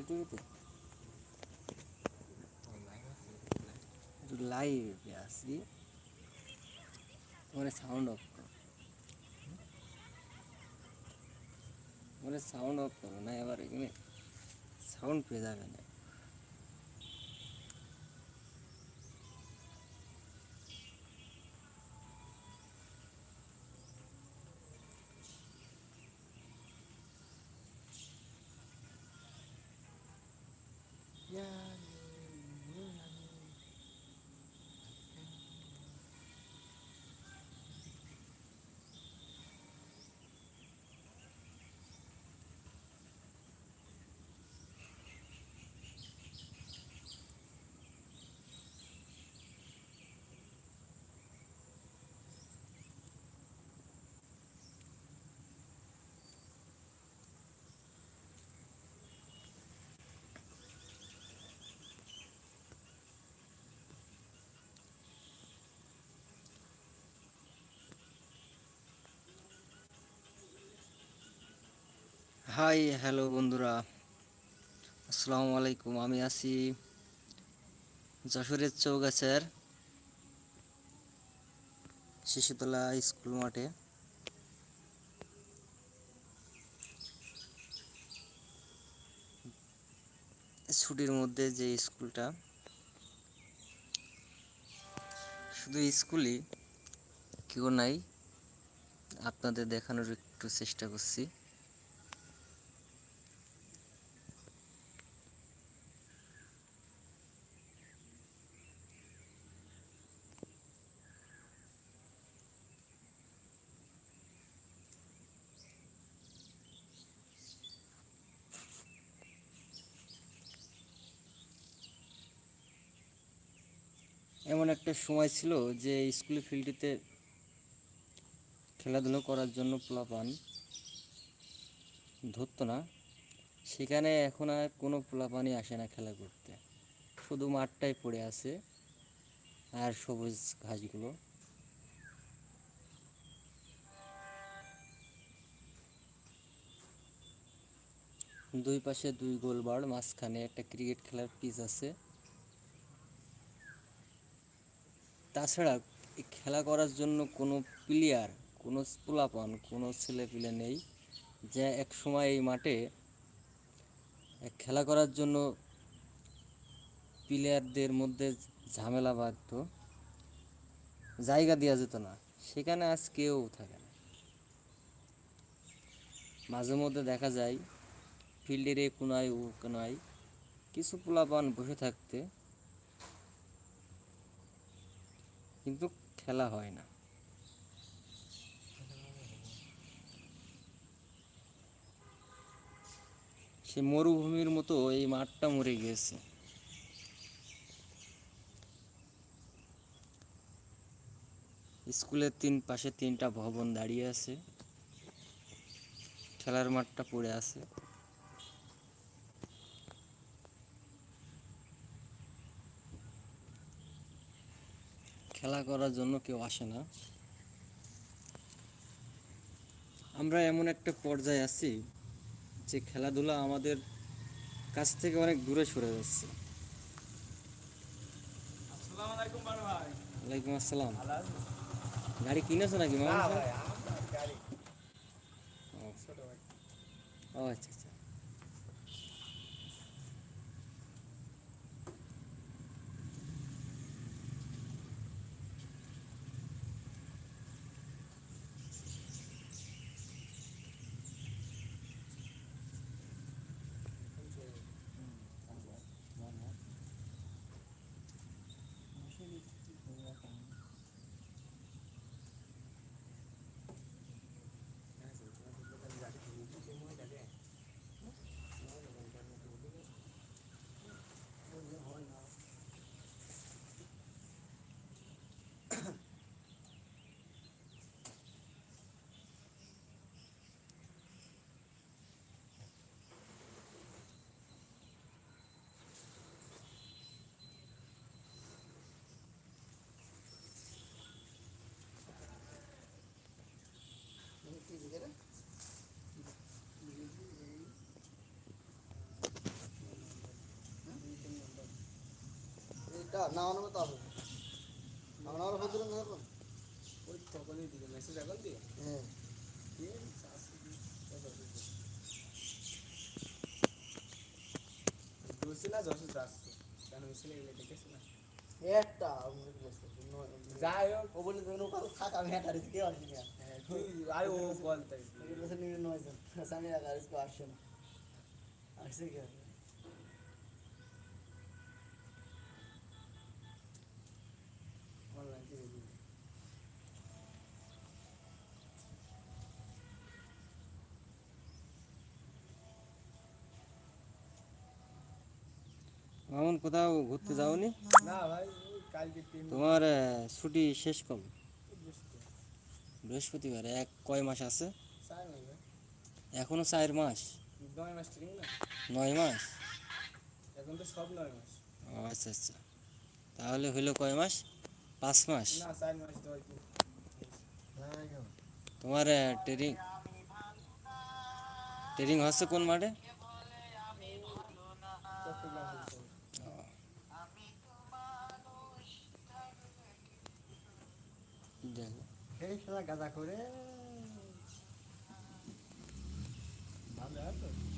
ইউটিউবে লাইভে আসি তোমার সাউন্ড অফ করো তোমার সাউন্ড অফ করো না এবার এখানে সাউন্ড পেয়ে যাবে না হাই হ্যালো বন্ধুরা। আসসালামু আলাইকুম, আমি আছি যশোরের চৌগাছার শিশুতলা স্কুল মাঠে। ছুটির মধ্যে যে স্কুলটা, শুধু স্কুলই, কেউ নাই। আপনাদের দেখানোর একটু চেষ্টা করছি। এমন একটা সময় ছিল যে স্কুল ফিল্ডটিতে খেলাধুলো করার জন্য পোলাপান ধরতো না। সেখানে এখন আর কোনো পোলাপানই আসে না খেলা করতে। শুধু মাঠটাই পড়ে আছে আর সবুজ ঘাসগুলো। দুই পাশে দুই গোলবার মাঝখানে একটা ক্রিকেট খেলার পিচ আছে। তাছাড়া খেলা করার জন্য কোনো প্লেয়ার কোনো পোলাপান, কোনো ছেলেপিলে নেই যে এক সময় এই মাঠে খেলা করার জন্য প্লেয়ারদের মধ্যে ঝামেলা বাঁধতো, জায়গা দেওয়া যেত না, সেখানে আজ কেউ থাকে না। মাঝে মধ্যে দেখা যায়, ফিল্ডের এ কোনায় ও কোনায় কিছু পোলাপান বসে থাকতে কিন্তু খেলা হয় না। সে মরুভূমির মতো এই মাঠটা মরে গিয়েছে। স্কুলের তিন পাশে তিনটা ভবন দাঁড়িয়ে আছে। খেলার মাঠটা পড়ে আছে। খেলা করার জন্য কেউ আসে না। আমরা এমন একটা পর্যায়ে আছি যে খেলাধুলা আমাদের কাছ থেকে অনেক দূরে সরে যাচ্ছে। ওয়ালাইকুম আসসালাম। গাড়ি কিনেছো নাকি মামা? ও আচ্ছা আচ্ছা। ওই তখনই দিকে মেসেজ এখন দিয়ে হ্যাঁ। না যশে কেন মিছিলে গেলে দেখেছি না? একটা যাই হোক। ও বলে দেবেন ওখানে থাক আমি একটা রিস্কে আসি না। হ্যাঁ, ও নয় জন। রিস্কে আসছে না। আসছে কি মামুন কোথাও ঘুরতে যাওনি? তোমার ছুটি শেষ কবে বৃহস্পতিবার এক কয় মাস আছে? এখনও চার মাস? নয় মাস এখন তো সব নয় আচ্ছা আচ্ছা। তাহলে হইল কয় মাস? পাঁচ মাস? তোমার ট্রেনিং? ট্রেনিং হচ্ছে কোন মাঠে? সেই খেলা গাঁদা করে। ভালো আছে?